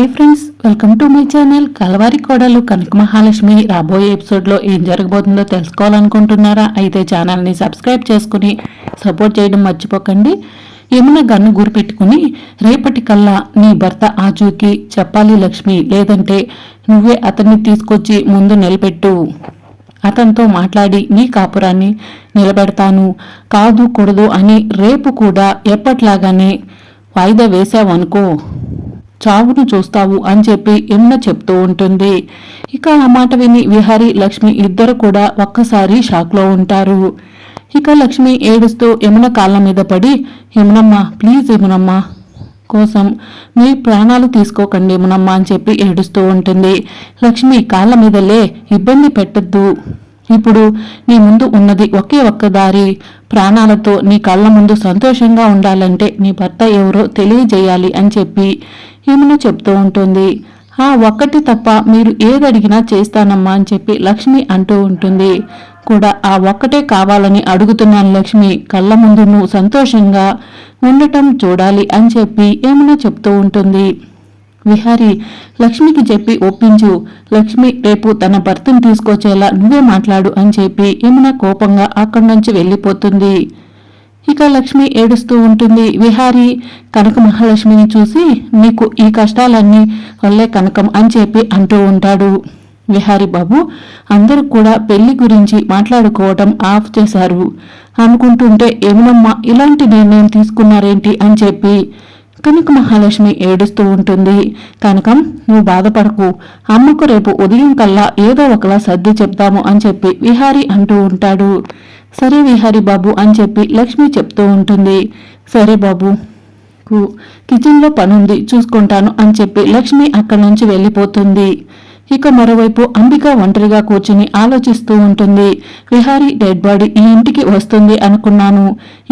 Hi friends welcome to my channel Kalavari Kodalu Kanaka Mahalakshmi. రాబోయే ఎపిసోడ్లో ఏం జరగబోతుందో తెలుసుకోవాలనుకుంటున్నారా? అయితే ఛానల్ని సబ్స్క్రైబ్ చేసుకుని సపోర్ట్ చేయడం మర్చిపోకండి. ఏమైనా గన్ను గురి పెట్టుకుని రేపటి కల్లా నీ భర్త ఆచూకి చెప్పాలి లక్ష్మి లేదంటే నువ్వే అతన్ని తీసుకొచ్చి ముందు నిలబెట్టు. అతనితో మాట్లాడి నీ కాపురాన్ని నిలబెడతాను కాదు కూడదు అని రేపు కూడా ఎప్పట్లాగానే వాయిదా వేశావనుకో. చావును చూస్తావు అని చెప్పి యమున చెప్తూ ఉంటుంది. ఇక ఆ మాట విని విహారి లక్ష్మి ఇద్దరు కూడా ఒక్కసారి షాక్లో ఉంటారు. ఇక లక్ష్మి ఏడుస్తూ యమున కాళ్ళ మీద పడి యమునమ్మ ప్లీజ్ యమునమ్మ కోసం మీ ప్రాణాలు తీసుకోకండి యమునమ్మ అని చెప్పి ఏడుస్తూ ఉంటుంది. లక్ష్మి కాళ్ళ మీద లే ఇబ్బంది పెట్టద్దు. ఇప్పుడు నీ ముందు ఉన్నది ఒకే ఒక్క దారి. ప్రాణాలతో నీ కళ్ళ ముందు సంతోషంగా ఉండాలంటే నీ భర్త ఎవరో తెలియజేయాలి అని చెప్పి ఈమెను చెప్తూ ఉంటుంది. ఆ ఒక్కటి తప్ప మీరు ఏదడిగినా చేస్తానమ్మా అని చెప్పి లక్ష్మి అంటూ ఉంటుంది. కూడా ఆ ఒక్కటే కావాలని అడుగుతున్నాను లక్ష్మి. కళ్ళ ముందు నువ్వు సంతోషంగా ఉండటం చూడాలి అని చెప్పి ఏమైనా చెప్తూ ఉంటుంది. విహారి లక్ష్మికి చెప్పి ఒప్పించు. లక్ష్మి రేపు తన భర్తను తీసుకొచ్చేలా నువ్వే మాట్లాడు అని చెప్పి ఏమైనా కోపంగా అక్కడి నుంచి వెళ్ళిపోతుంది. ఇక లక్ష్మి ఏడుస్తూ ఉంటుంది. విహారి కనక మహాలక్ష్మిని చూసి నీకు ఈ కష్టాలన్నీ వల్లే కనకం అని చెప్పి అంటూ ఉంటాడు. విహారి బాబు అందరూ కూడా పెళ్ళి గురించి మాట్లాడుకోవటం ఆఫ్ చేశారు. అనుకుంటుంటే ఏమనమ్మా ఇలాంటి నిర్ణయం తీసుకున్నారేంటి? అని చెప్పి కనక మహాలక్ష్మి ఏడుస్తూ ఉంటుంది. కనకం నువ్వు బాధపడకు. అమ్మకు రేపు ఉదయం కల్లా ఏదో ఒకలా సర్ది చెప్తాము అని చెప్పి విహారి అంటూ ఉంటాడు. సరే విహారి బాబు అని చెప్పి లక్ష్మి చెప్తూ ఉంటుంది. సరే బాబు కిచెన్లో పనుంది చూసుకుంటాను అని చెప్పి లక్ష్మి అక్కడి నుంచి వెళ్ళిపోతుంది. ఇక మరోవైపు అంబిక ఒంటరిగా కూర్చుని ఆలోచిస్తూ ఉంటుంది. విహారీ డెడ్ బాడీ ఈ ఇంటికి వస్తుంది అనుకున్నాను.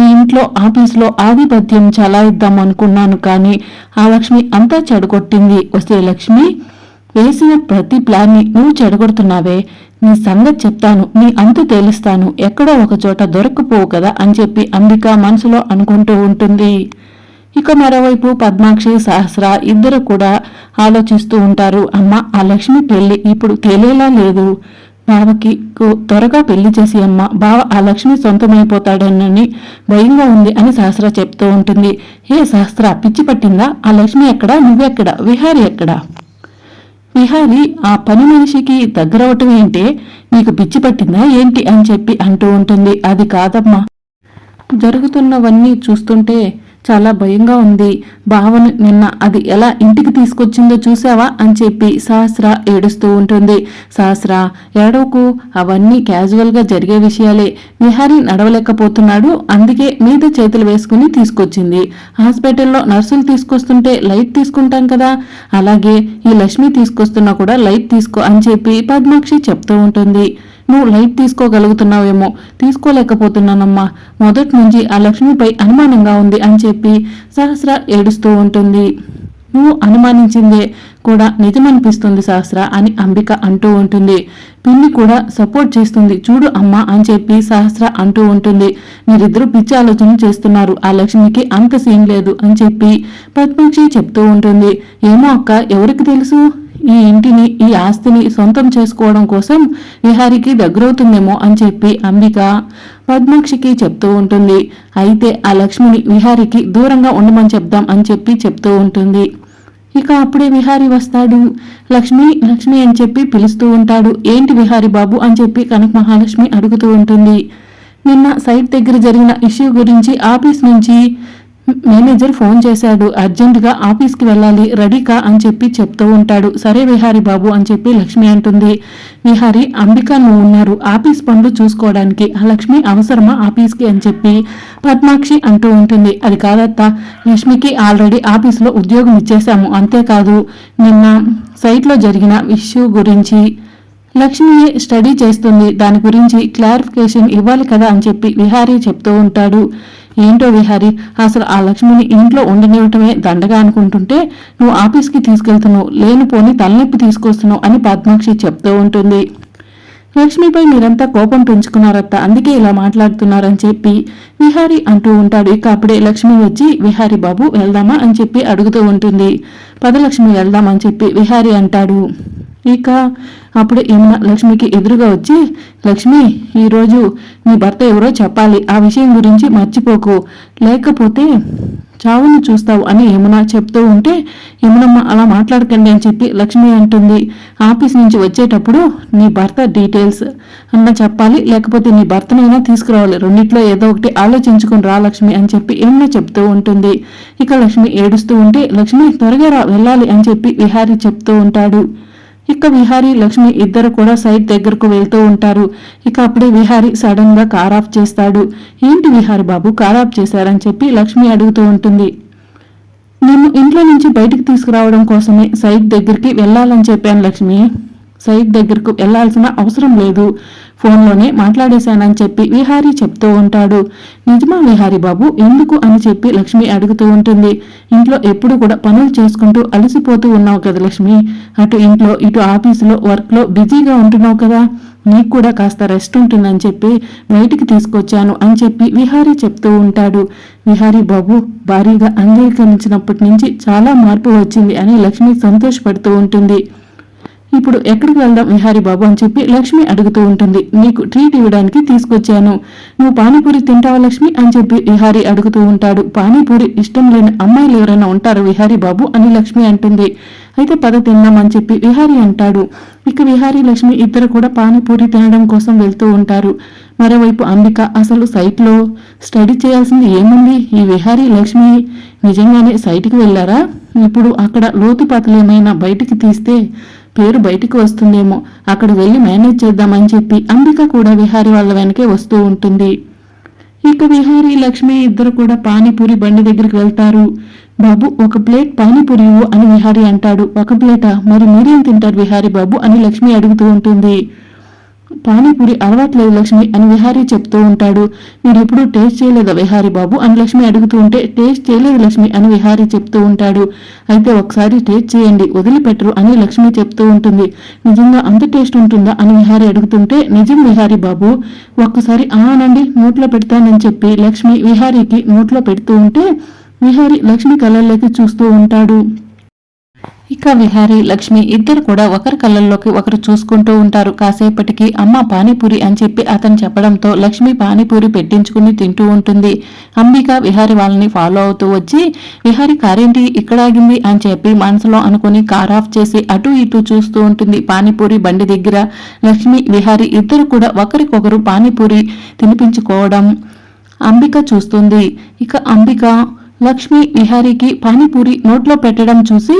ఈ ఇంట్లో ఆఫీస్లో ఆధిపత్యం చలాయిద్దాం అనుకున్నాను కానీ ఆ లక్ష్మి అంతా చెడగొట్టింది. వస్తే లక్ష్మి వేసిన ప్రతి ప్లాన్ని నువ్వు చెడగొడుతున్నావే. నీ సంగతి చెప్తాను నీ అంతు తేలుస్తాను ఎక్కడో ఒకచోట దొరకపోవు కదా అని చెప్పి అంబిక మనసులో అనుకుంటూ ఉంటుంది. ఇక మరోవైపు పద్మాక్షి సహస్ర ఇద్దరు కూడా ఆలోచిస్తూ ఉంటారు అమ్మ ఆ లక్ష్మి పెళ్ళి ఇప్పుడు తేలేలా లేదు. బావకి త్వరగా పెళ్ళి చేసి అమ్మ బావ ఆ లక్ష్మి సొంతమైపోతాడనని భయంగా ఉంది అని సహస్ర చెప్తూ ఉంటుంది. ఏ సహస్ర పిచ్చి పట్టిందా? ఆ లక్ష్మి ఎక్కడా? నువ్వెక్కడా? విహారి ఎక్కడా? విహారి ఆ పని మనిషికి దగ్గరవటం ఏంటే నీకు పిచ్చి పట్టిందా ఏంటి అని చెప్పి అంటూ ఉంటుంది. అది కాదమ్మా. జరుగుతున్నవన్నీ చూస్తుంటే చాలా భయంగా ఉంది. భావన నిన్న అది ఎలా ఇంటికి తీసుకొచ్చిందో చూసావా అని చెప్పి సహస్ర ఏడుస్తూ ఉంటుంది. సహస్ర ఏడవకు అవన్నీ క్యాజువల్గా జరిగే విషయాలే. విహారీ నడవలేకపోతున్నాడు. అందుకే మీద చేతులు వేసుకుని తీసుకొచ్చింది. హాస్పిటల్లో నర్సులు తీసుకొస్తుంటే లైట్ తీసుకుంటాం కదా. అలాగే ఈ లక్ష్మి తీసుకొస్తున్నా కూడా లైట్ తీసుకో అని చెప్పి పద్మాక్షి చెప్తూ ఉంటుంది. నువ్వు లైట్ తీసుకోగలుగుతున్నావేమో. తీసుకోలేకపోతున్నానమ్మా. మొదటి నుంచి ఆ లక్ష్మిపై అనుమానంగా ఉంది అని చెప్పి సహస్ర ఏడుస్తూ ఉంటుంది. నువ్వు అనుమానించిందే కూడా నిజమనిపిస్తుంది సహస్ర అని అంబిక అంటూ ఉంటుంది. పిన్ని కూడా సపోర్ట్ చేస్తుంది. చూడు అమ్మా అని చెప్పి సహస్ర అంటూ ఉంటుంది. మీరిద్దరూ పిచ్చి ఆలోచన చేస్తున్నారు. ఆ లక్ష్మికి అంత సీన్ లేదు అని చెప్పి పద్మాక్షి చెప్తూ ఉంటుంది. ఏమో అక్క ఎవరికి తెలుసు? ఈ ఇంటిని ఈ ఆస్తిని సొంతం చేసుకోవడం కోసం విహారికి దగ్గరవుతుందేమో అని చెప్పి అంబిక పద్మాక్షికి చెప్తూ ఉంటుంది. అయితే ఆ లక్ష్మిని విహారికి దూరంగా ఉండమని చెప్దాం అని చెప్పి చెప్తూ ఉంటుంది. ఇక అప్పుడే విహారి వస్తాడు. లక్ష్మి లక్ష్మి అని చెప్పి పిలుస్తూ ఉంటాడు. ఏంటి విహారి బాబు అని చెప్పి కనక మహాలక్ష్మి అడుగుతూ ఉంటుంది. నిన్న సైట్ దగ్గర జరిగిన ఇష్యూ గురించి ఆఫీస్ నుంచి మేనేజర్ ఫోన్ చేశాడు. అర్జెంటుగా ఆఫీస్కి వెళ్ళాలి. రెడీకా అని చెప్పి చెప్తూ ఉంటాడు. సరే విహారి బాబు అని చెప్పి లక్ష్మి అంటుంది. విహారి అంబిక నువ్వు ఉన్నారు. ఆఫీస్ పనులు చూసుకోవడానికి. ఆ లక్ష్మి అవసరమా ఆఫీస్కి అని చెప్పి పద్మాక్షి అంటూ ఉంటుంది. అది కాదత్త. లక్ష్మికి ఆల్రెడీ ఆఫీస్లో ఉద్యోగం ఇచ్చేశాము. అంతేకాదు నిన్న సైట్లో జరిగిన ఇష్యూ గురించి లక్ష్మి స్టడీ చేస్తుంది. దాని గురించి క్లారిఫికేషన్ ఇవ్వాలి కదా అని చెప్పి విహారీ చెప్తూ ఉంటాడు. ఏంటో విహారీ? అసలు ఆ లక్ష్మిని ఇంట్లో ఉండనివ్వటమే దండగా అనుకుంటుంటే నువ్వు ఆఫీస్కి తీసుకెళ్తున్నావు లేనిపోని తలనొప్పి తీసుకొస్తున్నావు అని పద్మాక్షి చెప్తూ ఉంటుంది. లక్ష్మిపై మీరంతా కోపం పెంచుకున్నారత్త అందుకే ఇలా మాట్లాడుతున్నారని చెప్పి విహారీ అంటూ ఉంటాడు. ఇక అప్పుడే లక్ష్మి వచ్చి విహారీ బాబు వెళ్దామా? అని చెప్పి అడుగుతూ ఉంటుంది. పదలక్ష్మి వెళ్దామని చెప్పి విహారీ అంటాడు. ఇక అప్పుడు యమున లక్ష్మికి ఎదురుగా వచ్చి లక్ష్మి ఈరోజు నీ భర్త ఎవరో చెప్పాలి ఆ విషయం గురించి మర్చిపోకు. లేకపోతే చావును చూస్తావు అని యమున చెప్తూ ఉంటే యమునమ్మ అలా మాట్లాడకండి అని చెప్పి లక్ష్మి అంటుంది. ఆఫీస్ నుంచి వచ్చేటప్పుడు నీ భర్త డీటెయిల్స్ అన్న చెప్పాలి లేకపోతే నీ భర్తనైనా తీసుకురావాలి. రెండిట్లో ఏదో ఒకటి ఆలోచించుకుని రా లక్ష్మి అని చెప్పి యమున చెప్తూ ఉంటుంది. ఇక లక్ష్మి ఏడుస్తూ ఉంటే లక్ష్మి త్వరగా రా వెళ్ళాలి అని చెప్పి విహారీ చెప్తూ ఉంటాడు. ఇక విహారీ లక్ష్మి ఇద్దరు కూడా సైట్ దగ్గరకు వెళ్తూ ఉంటారు. ఇక అప్పుడే విహారీ సడన్గా కార్ ఆఫ్ చేస్తాడు. ఏంటి విహారీ బాబు కార్ ఆఫ్ చేశారని చెప్పి లక్ష్మి అడుగుతూ ఉంటుంది. నిన్ను ఇంట్లో నుంచి బయటికి తీసుకురావడం కోసమే సైట్ దగ్గరికి వెళ్ళాలని చెప్పాను లక్ష్మి. సైట్ దగ్గరకు వెళ్ళాల్సిన అవసరం లేదు. ఫోన్లోనే మాట్లాడేశానని చెప్పి విహారీ చెప్తూ ఉంటాడు. నిజమా విహారీ బాబు? ఎందుకు అని చెప్పి లక్ష్మి అడుగుతూ ఉంటుంది. ఇంట్లో ఎప్పుడు కూడా పనులు చేసుకుంటూ అలసిపోతూ ఉన్నావు కదా లక్ష్మి. అటు ఇంట్లో ఇటు ఆఫీసులో వర్క్లో బిజీగా ఉంటున్నావు కదా. నీకు కూడా కాస్త రెస్ట్ ఉంటుందని చెప్పి బయటికి తీసుకొచ్చాను అని చెప్పి విహారీ చెప్తూ ఉంటాడు. విహారీ బాబు భారీగా అంగీకరించినప్పటి నుంచి చాలా మార్పు వచ్చింది అని లక్ష్మి సంతోషపడుతూ ఉంటుంది. ఇప్పుడు ఎక్కడికి వెళ్దాం విహారీ బాబు అని చెప్పి లక్ష్మి అడుగుతూ ఉంటుంది. నీకు ట్రీట్ ఇవ్వడానికి తీసుకొచ్చాను. నువ్వు పానీపూరి తింటావా లక్ష్మి అని చెప్పి విహారీ అడుగుతూ ఉంటాడు. పానీపూరి ఇష్టం లేని అమ్మాయిలు ఎవరైనా ఉంటారు విహారీ బాబు అని లక్ష్మి అంటుంది. అయితే పద తిందామని చెప్పి విహారీ అంటాడు. ఇక విహారీ లక్ష్మి ఇద్దరు కూడా పానీపూరి తినడం కోసం వెళ్తూ ఉంటారు. మరోవైపు అంబిక అసలు సైట్లో స్టడీ చేయాల్సింది ఏముంది? ఈ విహారీ లక్ష్మి నిజంగానే సైట్కి వెళ్ళారా? ఇప్పుడు అక్కడ లోతుపాతలు ఏమైనా బయటికి తీస్తే పేరు బయటికి వస్తుందేమో. అక్కడ వెళ్ళి మేనేజ్ చేద్దామని చెప్పి అంబిక కూడా విహారీ వాళ్ళ వెనకే వస్తూ ఉంటుంది. ఇక విహారీ లక్ష్మి ఇద్దరు కూడా పానీపూరి బండి దగ్గరికి వెళ్తారు. బాబు ఒక ప్లేట్ పానీపూరి ఇవ్వు అని విహారీ అంటాడు. ఒక ప్లేటా? మరి మీరేం తింటారు విహారీ బాబు అని లక్ష్మి అడుగుతూ ఉంటుంది. పానీపూరి అలవాట్లేదు లక్ష్మి అని విహారీ చెప్తూ ఉంటాడు. మీరు ఎప్పుడు టేస్ట్ చేయలేదా విహారీ బాబు? అని లక్ష్మి అడుగుతూ ఉంటే టేస్ట్ చేయలేదు లక్ష్మి అని విహారీ చెప్తూ ఉంటాడు. అయితే ఒకసారి టేస్ట్ చేయండి వదిలిపెట్టరు అని లక్ష్మి చెప్తూ ఉంటుంది. నిజంగా అంత టేస్ట్ ఉంటుందా? అని విహారీ అడుగుతుంటే నిజం విహారీ బాబు ఒక్కసారి ఆనండి నోట్లో పెడతానని చెప్పి లక్ష్మి విహారీకి నోట్లో పెడుతూ ఉంటే విహారీ లక్ష్మి కళ్ళల్లోకి చూస్తూ ఉంటాడు. ఇక విహారీ లక్ష్మి ఇద్దరు కూడా ఒకరి కళ్ళల్లోకి ఒకరు చూసుకుంటూ ఉంటారు. కాసేపటికి అమ్మ పానీపూరి అని చెప్పి అతను చెప్పడంతో లక్ష్మి పానీపూరి పెట్టించుకుని తింటూ ఉంటుంది. అంబిక విహారి వాళ్ళని ఫాలో అవుతూ వచ్చి విహారి కారేంటి ఇక్కడ ఆగింది? అని చెప్పి మనసులో అనుకుని కార్ ఆఫ్ చేసి అటు ఇటు చూస్తూ ఉంటుంది. పానీపూరి బండి దగ్గర లక్ష్మి విహారి ఇద్దరు కూడా ఒకరికొకరు పానీపూరి తినిపించుకోవడం అంబిక చూస్తుంది. ఇక అంబిక లక్ష్మి విహారీకి పానీపూరి నోట్లో పెట్టడం చూసి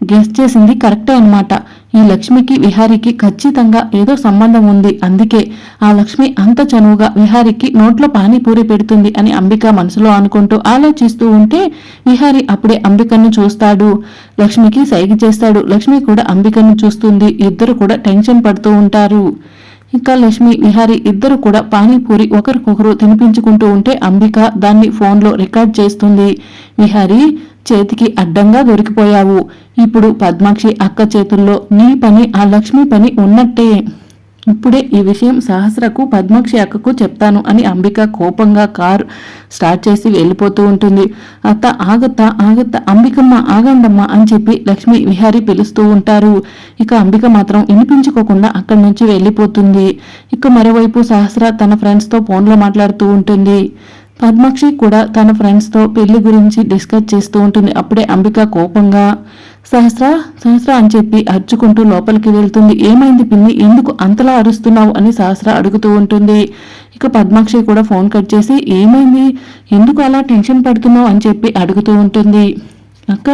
గెస్ చేసింది కరెక్టే అన్నమాట. ఈ లక్ష్మికి విహారీకి ఖచ్చితంగా ఏదో సంబంధం ఉంది. అందుకే ఆ లక్ష్మి అంత చనువుగా విహారీకి నోట్లో పానీపూరి పెడుతుంది అని అంబిక మనసులో అనుకుంటూ ఆలోచిస్తూ ఉంటే విహారీ అప్పుడే అంబికను చూస్తాడు. లక్ష్మికి సైగ చేస్తాడు. లక్ష్మి కూడా అంబికను చూస్తుంది. ఇద్దరు కూడా టెన్షన్ పడుతూ ఉంటారు. ఇంకా లక్ష్మి విహారి ఇద్దరు కూడా పానీపూరి ఒకరికొకరు తినిపించుకుంటూ ఉంటే అంబిక దాన్ని ఫోన్లో రికార్డ్ చేస్తుంది. విహారి చేతికి అడ్డంగా దొరికిపోయావు. ఇప్పుడు పద్మాక్షి అక్క చేతుల్లో నీ పని ఆ లక్ష్మి పని ఉన్నట్టే. ఇప్పుడే ఈ విషయం సహస్రకు పద్మాక్షి అక్కకు చెప్తాను అని అంబిక కోపంగా కారు స్టార్ట్ చేసి వెళ్ళిపోతూ ఉంటుంది. అత్త ఆగత్త ఆగత్త అంబికమ్మ ఆగండమ్మ అని చెప్పి లక్ష్మి విహారి పిలుస్తూ ఉంటారు. ఇక అంబిక మాత్రం వినిపించుకోకుండా అక్కడి నుంచి వెళ్ళిపోతుంది. ఇక మరోవైపు సహస్ర తన ఫ్రెండ్స్తో ఫోన్లో మాట్లాడుతూ ఉంటుంది. పద్మాక్షి కూడా తన ఫ్రెండ్స్తో పెళ్ళి గురించి డిస్కస్ చేస్తూ ఉంటుంది. అప్పుడే అంబిక కోపంగా సహస్ర సహస్ర అని చెప్పి అరుచుకుంటూ లోపలికి వెళ్తుంది. ఏమైంది పిన్ని? ఎందుకు అంతలా అరుస్తున్నావు? అని సహస్ర అడుగుతూ ఉంటుంది. ఇక పద్మాక్షి కూడా ఫోన్ కట్ చేసి ఏమైంది? ఎందుకు అలా టెన్షన్ పడుతున్నావు? అని చెప్పి అడుగుతూ ఉంటుంది. అక్క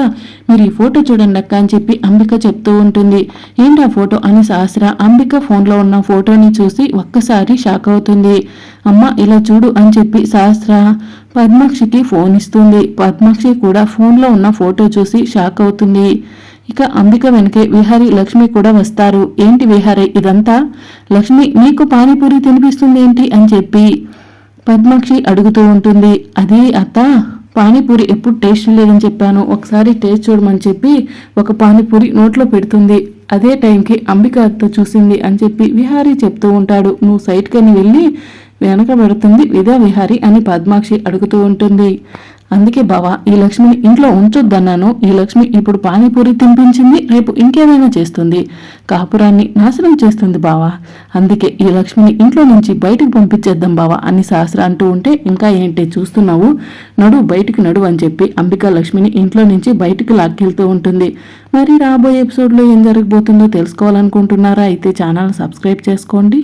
మీరు ఈ ఫోటో చూడండి అక్క అని చెప్పి అంబిక చెప్తూ ఉంటుంది. ఏంటి ఆ ఫోటో? అని సహస్ర అంబిక ఫోన్లో ఉన్న ఫోటోని చూసి ఒక్కసారి షాక్ అవుతుంది. అమ్మ ఇలా చూడు అని చెప్పి సహస్ర పద్మాక్షికి ఫోన్ ఇస్తుంది. పద్మాక్షి కూడా ఫోన్లో ఉన్న ఫోటో చూసి షాక్ అవుతుంది. ఇక అంబిక వెనకే విహారీ లక్ష్మి కూడా వస్తారు. ఏంటి విహారీ ఇదంతా? లక్ష్మి నీకు పానీపూరి తినిపిస్తుంది ఏంటి అని చెప్పి పద్మాక్షి అడుగుతూ ఉంటుంది. అది అత్త పానీపూరి ఎప్పుడు టేస్ట్ లేదని చెప్పాను. ఒకసారి టేస్ట్ చూడమని చెప్పి ఒక పానీపూరి నోట్లో పెడుతుంది. అదే టైంకి అంబిక అత్త చూసింది అని చెప్పి విహారీ చెప్తూ ఉంటాడు. నువ్వు సైట్కని వెళ్ళి వెనకబడుతుంది విధా విహారి అని పద్మాక్షి అడుగుతూ ఉంటుంది. అందుకే బావా ఈ లక్ష్మిని ఇంట్లో ఉంచొద్దన్నాను. ఈ లక్ష్మి ఇప్పుడు పానీపూరి తినిపించింది రేపు ఇంకేమైనా చేస్తుంది. కాపురాన్ని నాశనం చేస్తుంది బావా. అందుకే ఈ లక్ష్మిని ఇంట్లో నుంచి బయటకు పంపించేద్దాం బావా అని సహస్ర అంటూ ఉంటే ఇంకా ఏంటి చూస్తున్నావు? నడు బయటికి నడు అని చెప్పి అంబికా లక్ష్మిని ఇంట్లో నుంచి బయటికి లాక్కెళ్తూ ఉంటుంది. మరి రాబోయే ఎపిసోడ్లో ఏం జరగబోతుందో తెలుసుకోవాలనుకుంటున్నారా? అయితే ఛానల్ సబ్స్క్రైబ్ చేసుకోండి.